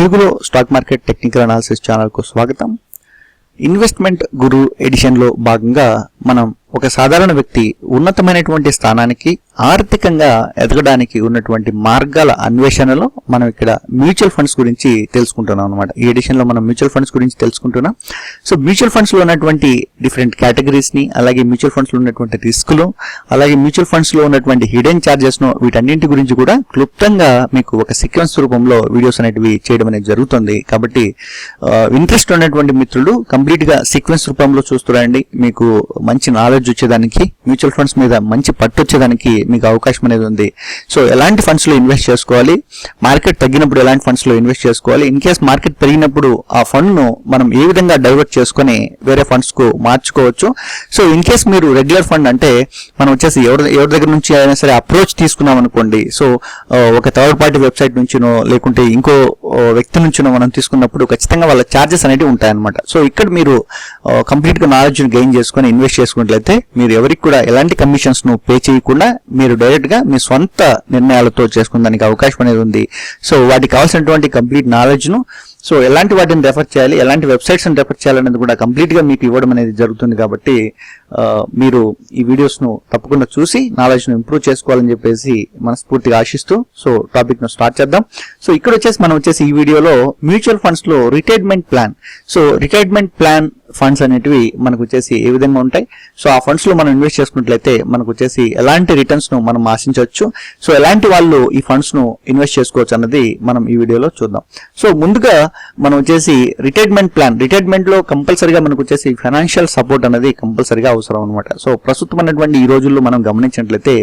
తెలుగులో stock market technical analysis ఛానల్కు స్వాగతం. ఇన్వెస్ట్మెంట్ గురు ఎడిషన్లో భాగంగా మనం ఒక సాధారణ వ్యక్తి ఉన్నతమైనటువంటి స్థానానికి ఆర్థికంగా ఎదగడానికి ఉన్నటువంటి మార్గాల అన్వేషణలో మనం ఇక్కడ మ్యూచువల్ ఫండ్స్ గురించి తెలుసుకుంటున్నాం అనమాట ఈ ఎడిషన్లో మనం మ్యూచువల్ ఫండ్స్ గురించి తెలుసుకుంటున్నాం. సో మ్యూచువల్ ఫండ్స్లో ఉన్నటువంటి డిఫరెంట్ కేటగిరీస్ని అలాగే మ్యూచువల్ ఫండ్స్లో ఉన్నటువంటి రిస్క్లు అలాగే మ్యూచువల్ ఫండ్స్లో ఉన్నటువంటి హిడెన్ ఛార్జెస్ను వీటన్నింటి గురించి కూడా క్లుప్తంగా మీకు ఒక సీక్వెన్స్ రూపంలో వీడియోస్ అనేటివి చేయడం అనేది జరుగుతుంది. కాబట్టి ఇంట్రెస్ట్ ఉన్నటువంటి మిత్రులు కంప్లీట్గా సీక్వెన్స్ రూపంలో చూస్తున్నారండి. మీకు మంచి నాలెడ్జ్ వచ్చేదానికి మ్యూచువల్ ఫండ్స్ మీద మంచి పట్టు వచ్చేదానికి మీకు అవకాశం అనేది ఉంది. సో ఎలాంటి ఫండ్స్లో ఇన్వెస్ట్ చేసుకోవాలి? మార్కెట్ తగ్గినప్పుడు ఎలాంటి ఫండ్స్లో ఇన్వెస్ట్ చేసుకోవాలి? ఇన్ కేస్ మార్కెట్ పెరిగినప్పుడు ఆ ఫండ్ను మనం ఏ విధంగా డైవర్ట్ చేసుకొని వేరే ఫండ్స్కు మార్చుకోవచ్చు? సో ఇన్ కేస్ మీరు రెగ్యులర్ ఫండ్ అంటే మనం వచ్చేసి ఎవరి ఎవరి దగ్గర నుంచి అయినా సరే అప్రోచ్ తీసుకున్నాం అనుకోండి. సో ఒక థర్డ్ పార్టీ వెబ్సైట్ నుంచినో లేకుంటే ఇంకో వ్యక్తి నుంచినో మనం తీసుకున్నప్పుడు ఖచ్చితంగా వాళ్ళ ఛార్జెస్ అనేవి ఉంటాయన్నమాట. సో ఇక్కడ మీరు కంప్లీట్గా నాలెడ్జ్ గెయిన్ చేసుకొని ఇన్వెస్ట్ చేసుకున్నట్లయితే మీరు ఎవరికి కూడా ఎలాంటి కమిషన్స్ను పే చేయకుండా మీరు డైరెక్ట్గా మీ సొంత నిర్ణయాలతో చేసుకునే అవకాశం అనేది ఉంది. సో వాటికి కావాల్సినటువంటి కంప్లీట్ నాలెడ్జ్ను సో ఎలాంటి వాటిని రెఫర్ చేయాలి ఎలాంటి వెబ్సైట్స్ని రెఫర్ చేయాలనేది కూడా కంప్లీట్గా మీకు ఇవ్వడం అనేది జరుగుతుంది కాబట్టి మీరు ఈ వీడియోస్ను తప్పకుండా చూసి నాలెడ్జ్ను ఇంప్రూవ్ చేసుకోవాలని చెప్పేసి మనస్ఫూర్తిగా ఆశిస్తూ సో టాపిక్ను స్టార్ట్ చేద్దాం. సో ఇక్కడ వచ్చేసి మనం వచ్చేసి ఈ వీడియోలో మ్యూచువల్ ఫండ్స్లో retirement plan so retirement plan funds అనేటివి మనకు వచ్చేసి ఏ విధంగా ఉంటాయి? సో ఆ ఫండ్స్లో మనం ఇన్వెస్ట్ చేసుకున్నట్లయితే మనకు వచ్చేసి ఎలాంటి రిటర్న్స్ను మనం ఆశించవచ్చు? సో ఎలాంటి వాళ్ళు ఈ ఫండ్స్ను ఇన్వెస్ట్ చేసుకోవచ్చు అన్నది మనం ఈ వీడియోలో చూద్దాం. సో ముందుగా మనం వచ్చేసి రిటైర్మెంట్ ప్లాన్ రిటైర్మెంట్లో కంపల్సరిగా మనకు వచ్చేసి ఫైనాన్షియల్ సపోర్ట్ అనేది కంపల్సరిగా అవసరం అనమాట సో ప్రస్తుతం అనేటువంటి ఈ రోజుల్లో మనం గమనించినట్లయితే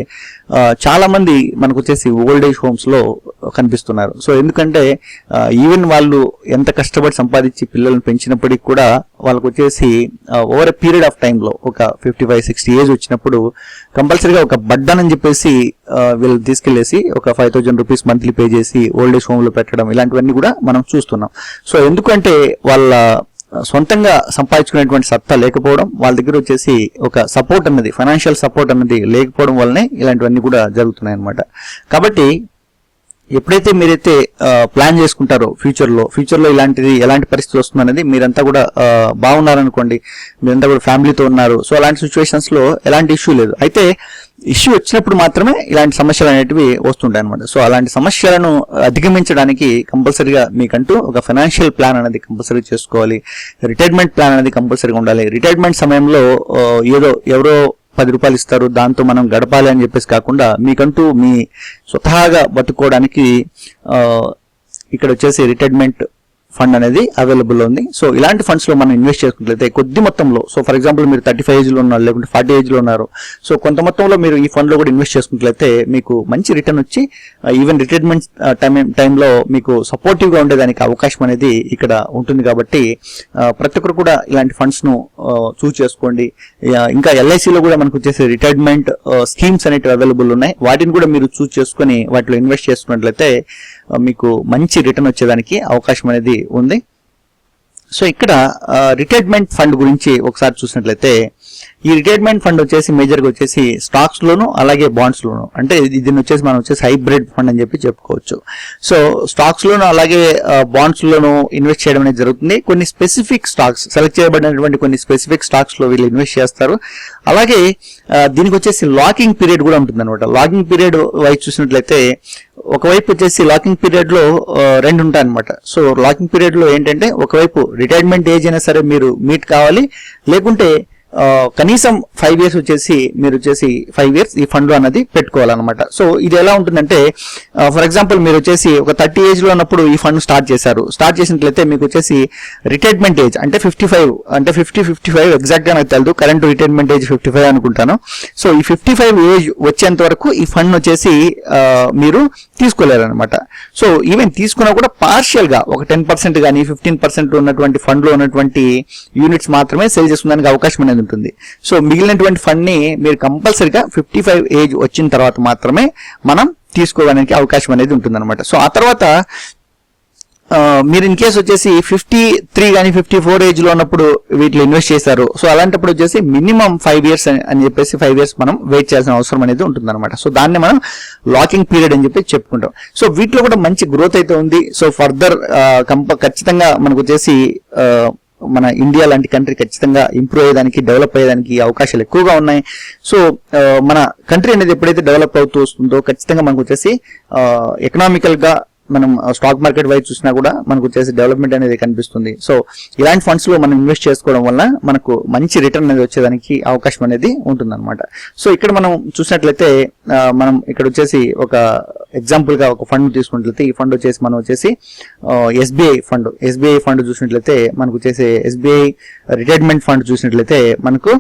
చాలామంది మనకు వచ్చేసి ఓల్డ్ ఏజ్ హోమ్స్లో కనిపిస్తున్నారు. సో ఎందుకంటే ఈవెన్ వాళ్ళు ఎంత కష్టపడి సంపాదించి పిల్లల్ని పెంచినప్పటికీ కూడా వాళ్ళకు వచ్చేసి ఓవర్ ఎ పీరియడ్ ఆఫ్ టైంలో ఒక ఫిఫ్టీ ఫైవ్ సిక్స్టీ ఏజ్ వచ్చినప్పుడు కంపల్సరీగా ఒక బడ్డన్ అని చెప్పేసి వీళ్ళు తీసుకెళ్ళేసి ఒక five thousand rupees monthly pay చేసి ఓల్డ్ ఏజ్ హోమ్లో పెట్టడం ఇలాంటివన్నీ కూడా మనం చూస్తున్నాం. సో ఎందుకంటే వాళ్ళ సొంతంగా సంపాదించుకునేటువంటి సత్తా లేకపోవడం వాళ్ళ దగ్గర వచ్చేసి ఒక సపోర్ట్ అన్నది ఫైనాన్షియల్ సపోర్ట్ అన్నది లేకపోవడం వల్లనే ఇలాంటివన్నీ కూడా జరుగుతున్నాయి అన్నమాట కాబట్టి ఎప్పుడైతే మీరైతే ప్లాన్ చేసుకుంటారో ఫ్యూచర్లో ఫ్యూచర్లో ఇలాంటిది ఎలాంటి పరిస్థితి వస్తుందనేది మీరంతా కూడా బాగున్నారనుకోండి మీరంతా కూడా ఫ్యామిలీతో ఉన్నారు. సో అలాంటి సిచ్యువేషన్స్లో ఎలాంటి ఇష్యూ లేదు. అయితే ఇష్యూ వచ్చినప్పుడు మాత్రమే ఇలాంటి సమస్యలు అనేటివి వస్తుంటాయి అనమాట సో అలాంటి సమస్యలను అధిగమించడానికి కంపల్సరీగా మీకంటూ ఒక ఫైనాన్షియల్ ప్లాన్ అనేది కంపల్సరీ చేసుకోవాలి. రిటైర్మెంట్ ప్లాన్ అనేది కంపల్సరీగా ఉండాలి. రిటైర్మెంట్ సమయంలో ఏదో ఎవరో పది రూపాయలు ఇస్తారు దాంతో మనం గడపాలి అని చెప్పేసి కాకుండా మీకంటూ మీ స్వతహాగా బతుకోవడానికి ఇక్కడ వచ్చేసి రిటైర్మెంట్ ఫండ్ అనేది అవైలబుల్ ఉంది. సో ఇలాంటి ఫండ్స్లో మనం ఇన్వెస్ట్ చేసుకున్నట్లయితే కొద్ది మొత్తంలో సో ఫర్ ఎగ్జాంపుల్ మీరు థర్టీ ఫైవ్ ఏజ్లో ఉన్నారు లేకుంటే ఫార్టీ ఏజ్లో ఉన్నారు. సో కొంత మొత్తంలో మీరు ఈ ఫండ్లో కూడా ఇన్వెస్ట్ చేసుకున్నట్లయితే మీకు మంచి రిటర్న్ వచ్చి ఈవెన్ రిటైర్మెంట్ టైం టైంలో మీకు సపోర్టివ్గా ఉండేదానికి అవకాశం అనేది ఇక్కడ ఉంటుంది కాబట్టి uh, ప్రతి ఒక్కరు కూడా ఇలాంటి ఫండ్స్ను uh, చూస్ చేసుకోండి. ఇంకా ఎల్ఐసిలో కూడా మనకు వచ్చేసి రిటైర్మెంట్ స్కీమ్స్ అనేవి అవైలబుల్ ఉన్నాయి. వాటిని కూడా మీరు చూస్ చేసుకొని వాటిలో ఇన్వెస్ట్ చేసుకున్నట్లయితే uh, మీకు మంచి రిటర్న్ వచ్చేదానికి అవకాశం అనేది ఉంది. సో ఇక్కడ రిటైర్మెంట్ ఫండ్ గురించి ఒకసారి చూసినట్లయితే ఈ రిటైర్మెంట్ ఫండ్ వచ్చేసి మేజర్గా వచ్చేసి స్టాక్స్ లోను అలాగే బాండ్స్ లోను. అంటే దీన్ని వచ్చేసి మనం వచ్చేసి హైబ్రిడ్ ఫండ్ అని చెప్పి చెప్పుకోవచ్చు. సో స్టాక్స్ లోను అలాగే బాండ్స్ లోను ఇన్వెస్ట్ చేయడం అనేది జరుగుతుంది. కొన్ని స్పెసిఫిక్ స్టాక్స్ సెలెక్ట్ చేయబడినటువంటి కొన్ని స్పెసిఫిక్ స్టాక్స్లో వీళ్ళు ఇన్వెస్ట్ చేస్తారు. అలాగే దీనికి వచ్చేసి లాకింగ్ పీరియడ్ కూడా ఉంటుంది అనమాట లాకింగ్ పీరియడ్ వైపు చూసినట్లయితే ఒకవైపు వచ్చేసి లాకింగ్ పీరియడ్లో రెండు ఉంటాయి అనమాట సో లాకింగ్ పీరియడ్లో ఏంటంటే ఒకవైపు రిటైర్మెంట్ ఏజ్ అయినా సరే మీరు మీట్ కావాలి. లేకుంటే కనీసం ఫైవ్ ఇయర్స్ వచ్చేసి మీరు వచ్చేసి ఫైవ్ ఇయర్స్ ఈ ఫండ్ అన్నది పెట్టుకోవాలన్నమాట. సో ఇది ఎలా ఉంటుందంటే ఫర్ ఎగ్జాంపుల్ మీరు వచ్చేసి ఒక థర్టీ ఏజ్లో ఉన్నప్పుడు ఈ ఫండ్ స్టార్ట్ చేశారు. స్టార్ట్ చేసినట్లయితే మీకు వచ్చేసి రిటైర్మెంట్ ఏజ్ అంటే ఫిఫ్టీ ఫైవ్ అంటే ఫిఫ్టీ ఫిఫ్టీ ఫైవ్ ఎగ్జాక్ట్గా నాకు తెలియదు current retirement age fifty five అనుకుంటాను. సో ఈ ఫిఫ్టీ ఫైవ్ ఏజ్ వచ్చేంత వరకు ఈ ఫండ్ వచ్చేసి మీరు తీసుకోలేరు అనమాట సో ఈవెన్ తీసుకున్నా కూడా పార్షియల్గా ఒక టెన్ పర్సెంట్ కానీ ఫిఫ్టీన్ పర్సెంట్ ఉన్నటువంటి ఫండ్లో ఉన్నటువంటి యూనిట్స్ మాత్రమే సేల్ చేసుకోవడానికి అవకాశం అనేది ఉంటుంది. సో మిగిలినటువంటి ఫండ్ని మీరు కంపల్సరిగా ఫిఫ్టీ ఫైవ్ ఏజ్ వచ్చిన తర్వాత మాత్రమే మనం తీసుకోవడానికి అవకాశం అనేది ఉంటుంది సో ఆ తర్వాత మీరు ఇన్ కేసు వచ్చేసి ఫిఫ్టీ త్రీ కానీ ఫిఫ్టీ ఫోర్ ఏజ్లో ఉన్నప్పుడు వీటిలో ఇన్వెస్ట్ చేశారు. సో అలాంటప్పుడు వచ్చేసి మినిమం ఫైవ్ ఇయర్స్ అని చెప్పేసి ఫైవ్ ఇయర్స్ మనం వెయిట్ చేయాల్సిన అవసరం అనేది ఉంటుంది అనమాట సో దాన్ని మనం లాకింగ్ పీరియడ్ అని చెప్పి చెప్పుకుంటాం. సో వీటిలో కూడా మంచి గ్రోత్ అయితే ఉంది. సో ఫర్దర్ కంప ఖచ్చితంగా మనకు వచ్చేసి మన ఇండియా లాంటి కంట్రీ ఖచ్చితంగా ఇంప్రూవ్ అయ్యేదానికి డెవలప్ అయ్యేదానికి అవకాశాలు ఎక్కువగా ఉన్నాయి. సో uh, మన కంట్రీ అనేది ఎప్పుడైతే డెవలప్ అవుతూ వస్తుందో ఖచ్చితంగా మనకు వచ్చేసి uh, ఎకనామికల్గా మనం స్టాక్ మార్కెట్ వైపు చూసినా కూడా మనకు వచ్చేసి డెవలప్మెంట్ అనేది కనిపిస్తుంది. సో ఇలాంటి ఫండ్స్లో మనం ఇన్వెస్ట్ చేసుకోవడం వల్ల మనకు మంచి రిటర్న్ అనేది వచ్చేదానికి అవకాశం అనేది ఉంటుందన్నమాట. సో ఇక్కడ మనం చూసినట్లయితే మనం ఇక్కడ వచ్చేసి ఒక ఎగ్జాంపుల్గా ఒక ఫండ్ తీసుకున్నట్లయితే ఈ ఫండ్ వచ్చేసి మనం వచ్చేసి ఎస్బీఐ ఫండ్ ఎస్బీఐ ఫండ్ చూసినట్లయితే మనకు వచ్చేసి ఎస్బీఐ రిటైర్మెంట్ ఫండ్ చూసినట్లయితే మనకు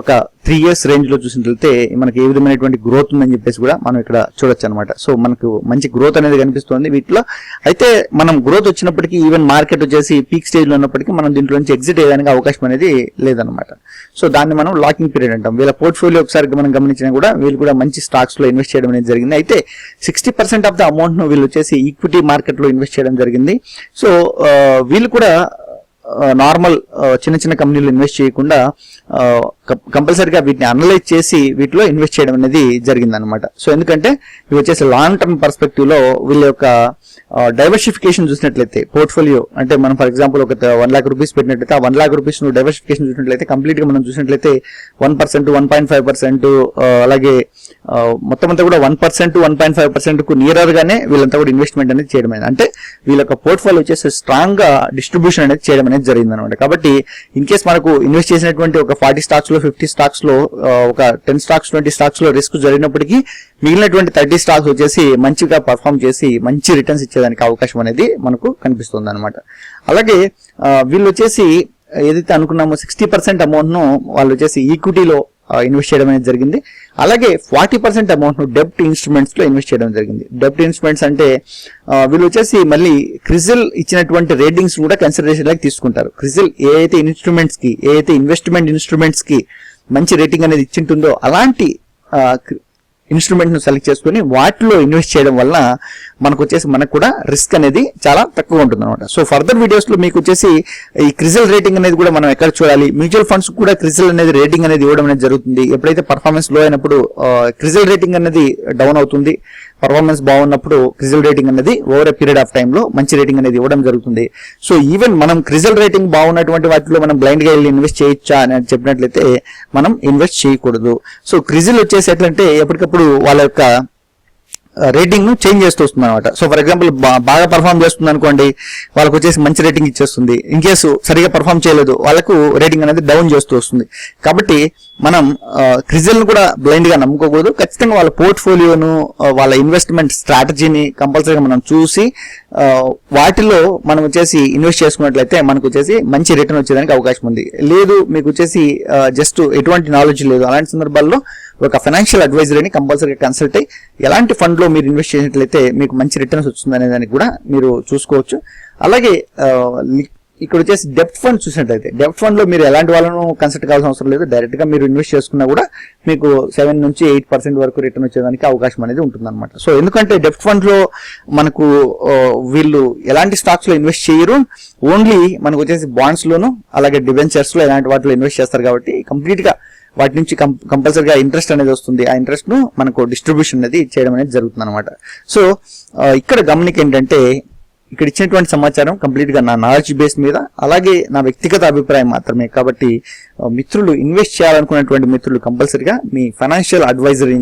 ఒక త్రీ ఇయర్స్ రేంజ్లో చూసినట్లయితే మనకి ఏ విధమైనటువంటి గ్రోత్ ఉందని చెప్పేసి కూడా మనం ఇక్కడ చూడొచ్చు అనమాట సో మనకు మంచి గ్రోత్ అనేది కనిపిస్తుంది వీటిలో. అయితే మనం గ్రోత్ వచ్చినప్పటికీ ఈవెన్ మార్కెట్ వచ్చేసి పీక్ స్టేజ్లో ఉన్నప్పటికీ మనం దీంట్లో నుంచి ఎగ్జిట్ అయ్యడానికి అవకాశం అనేది లేదనమాట సో దాన్ని మనం లాకింగ్ పీరియడ్ అంటాం. వీళ్ళ పోర్ట్ఫోలియో ఒకసారి మనం గమనించినా కూడా వీళ్ళు కూడా మంచి స్టాక్స్లో ఇన్వెస్ట్ చేయడం అనేది జరిగింది. అయితే సిక్స్టీ పర్సెంట్ ఆఫ్ ద అమౌంట్ను వీళ్ళు వచ్చేసి ఈక్విటీ మార్కెట్లో ఇన్వెస్ట్ చేయడం జరిగింది. సో వీళ్ళు కూడా నార్మల్ చిన్న చిన్న కంపెనీలు ఇన్వెస్ట్ చేయకుండా కంపల్సరిగా వీటిని అనలైజ్ చేసి వీటిలో ఇన్వెస్ట్ చేయడం అనేది జరిగింది అనమాట సో ఎందుకంటే ఇవి వచ్చేసి లాంగ్ టర్మ్ పర్స్పెక్టివ్లో వీళ్ళ యొక్క డైవర్సిఫికేషన్ చూసినట్లయితే పోర్ట్ఫోలియో అంటే మనం ఫర్ ఎగ్జాంపుల్ ఒక వన్ లాక్ రూపీస్ పెట్టినట్లయితే ఆ వన్ లాక్ రూపీస్ డైవర్సిఫికేషన్ చూసినట్లయితే కంప్లీట్గా మనం చూసినట్లయితే one percent one point five percent అలాగే మొత్తం అంతా కూడా one percent one point five పర్సెంట్కు nearer గానే వీళ్ళంతా కూడా ఇన్వెస్ట్మెంట్ అనేది చేయడం అంటే వీళ్ళ యొక్క పోర్ట్ఫోలియో వచ్చేసి స్ట్రాంగ్గా డిస్ట్రిబ్యూషన్ అనేది చేయడం అనేది జరిగింది అనమాట కాబట్టి ఇన్ కేస్ మనకు ఇన్వెస్ట్ చేసినటువంటి ఒక ఫార్టీ స్టాక్స్లో ఫిఫ్టీ స్టాక్స్లో ఒక టెన్ స్టాక్స్ ట్వంటీ స్టాక్స్లో రిస్క్ జరిగినప్పటికీ మిగిలినటువంటి థర్టీ స్టాక్స్ వచ్చేసి మంచిగా పర్ఫామ్ చేసి మంచి రిటర్న్స్ ఇచ్చేదానికి అవకాశం అనేది మనకు కనిపిస్తుంది అనమాట అలాగే వీళ్ళు వచ్చేసి ఏదైతే అనుకున్నామో సిక్స్టీ పర్సెంట్ అమౌంట్ను వాళ్ళు వచ్చేసి ఈక్విటీలో ఇన్వెస్ట్ చేయడం అనేది జరిగింది. అలాగే ఫార్టీ పర్సెంట్ అమౌంట్ డెబ్ట్ డెప్ట్ ఇన్స్ట్రుమెంట్స్లో ఇన్వెస్ట్ చేయడం జరిగింది. డెప్ట్ ఇన్స్ట్రుమెంట్స్ అంటే వీళ్ళు వచ్చేసి మళ్ళీ క్రిజిల్ ఇచ్చినటువంటి రేటింగ్స్ కూడా కన్సిడరేషన్ లాగా తీసుకుంటారు. క్రిజిల్ ఏ అయితే ఇన్స్ట్రుమెంట్స్కి ఏ అయితే ఇన్వెస్ట్మెంట్ ఇన్స్ట్రుమెంట్స్కి మంచి రేటింగ్ అనేది ఇచ్చింటుందో అలాంటి ఇన్స్ట్రుమెంట్ను సెలెక్ట్ చేసుకుని వాటిలో ఇన్వెస్ట్ చేయడం వల్ల మనకు వచ్చేసి మనకు కూడా రిస్క్ అనేది చాలా తక్కువ ఉంటుంది అనమాట సో ఫర్దర్ వీడియోస్లో మీకు వచ్చేసి ఈ క్రిజల్ రేటింగ్ అనేది కూడా మనం ఎక్కడ చూడాలి? మ్యూచువల్ ఫండ్స్ కూడా క్రిజల్ అనేది రేటింగ్ అనేది ఇవ్వడం అనేది జరుగుతుంది. ఎప్పుడైతే పర్ఫార్మెన్స్లో అయినప్పుడు క్రిజల్ రేటింగ్ అనేది డౌన్ అవుతుంది. పర్ఫార్మెన్స్ బాగున్నప్పుడు క్రిజల్ రేటింగ్ అనేది ఓవర్ ఎ పీరియడ్ ఆఫ్ టైంలో మంచి రేటింగ్ అనేది ఇవ్వడం జరుగుతుంది. సో ఈవెన్ మనం క్రిజల్ రేటింగ్ బాగున్నటువంటి వాటిలో మనం బ్లైండ్గా వెళ్ళి ఇన్వెస్ట్ చేయొచ్చా అని చెప్పినట్లయితే మనం ఇన్వెస్ట్ చేయకూడదు. సో క్రిజిల్ వచ్చేసి ఎట్లంటే ఎప్పటికప్పుడు వాళ్ళ యొక్క రేటింగ్ను చేంజ్ చేస్తూ వస్తుంది అనమాట సో ఫర్ ఎగ్జాంపుల్ బాగా పర్ఫామ్ చేస్తుంది అనుకోండి వాళ్ళకు వచ్చేసి మంచి రేటింగ్ ఇచ్చేస్తుంది. ఇన్ కేసు సరిగా పర్ఫామ్ చేయలేదు వాళ్ళకు రేటింగ్ అనేది డౌన్ చేస్తూ వస్తుంది. కాబట్టి మనం క్రిజల్ను కూడా బ్లైండ్గా నమ్ముకోకూడదు. ఖచ్చితంగా వాళ్ళ పోర్ట్ఫోలియోను వాళ్ళ ఇన్వెస్ట్మెంట్ స్ట్రాటజీని కంపల్సరీగా మనం చూసి వాటిలో మనం వచ్చేసి ఇన్వెస్ట్ చేసుకున్నట్లయితే మనకు వచ్చేసి మంచి రిటర్న్ వచ్చేదానికి అవకాశం ఉంది. లేదు మీకు వచ్చేసి జస్ట్ ఎటువంటి నాలెడ్జ్ లేదు. అలాంటి సందర్భాల్లో ఒక ఫైనాన్షియల్ అడ్వైజరీని కంపల్సరీగా కన్సల్ట్ అయ్యి ఎలాంటి ఫండ్లో మీరు ఇన్వెస్ట్ చేసినట్లయితే మీకు మంచి రిటర్న్స్ వస్తుంది అనే దానికి కూడా మీరు చూసుకోవచ్చు. అలాగే ఇక్కడ వచ్చేసి డెప్ట్ ఫండ్ చూసినట్లయితే డెప్ట్ ఫండ్లో మీరు ఎలాంటి వాళ్ళను కన్సల్ట్ కావాల్సిన అవసరం లేదు. డైరెక్ట్గా మీరు ఇన్వెస్ట్ చేసుకున్నా కూడా మీకు సెవెన్ నుంచి ఎయిట్ పర్సెంట్ వరకు రిటర్న్ వచ్చేదానికి అవకాశం అనేది ఉంటుంది సో ఎందుకంటే డెప్ట్ ఫండ్లో మనకు వీళ్ళు ఎలాంటి స్టాక్స్లో ఇన్వెస్ట్ చేయరు. ఓన్లీ మనకు వచ్చేసి బాండ్స్ లోను అలాగే డిబెంచర్స్లో ఎలాంటి వాటిలో ఇన్వెస్ట్ చేస్తారు కాబట్టి కంప్లీట్గా వాటి నుంచి కంపల్సరీగా ఇంట్రెస్ట్ అనేది వస్తుంది. ఆ ఇంట్రెస్ట్ను మనకు డిస్ట్రిబ్యూషన్ అనేది చేయడం అనేది జరుగుతుంది అనమాట సో ఇక్కడ గమనిక ఏంటంటే ఇక్కడ ఇచ్చినటువంటి సమాచారం కంప్లీట్గా నా నాలెడ్జ్ బేస్ మీద అలాగే నా వ్యక్తిగత అభిప్రాయం మాత్రమే. కాబట్టి మిత్రులు ఇన్వెస్ట్ చేయాలనుకున్నటువంటి మిత్రులు కంపల్సరిగా మీ ఫైనాన్షియల్ అడ్వైజరీని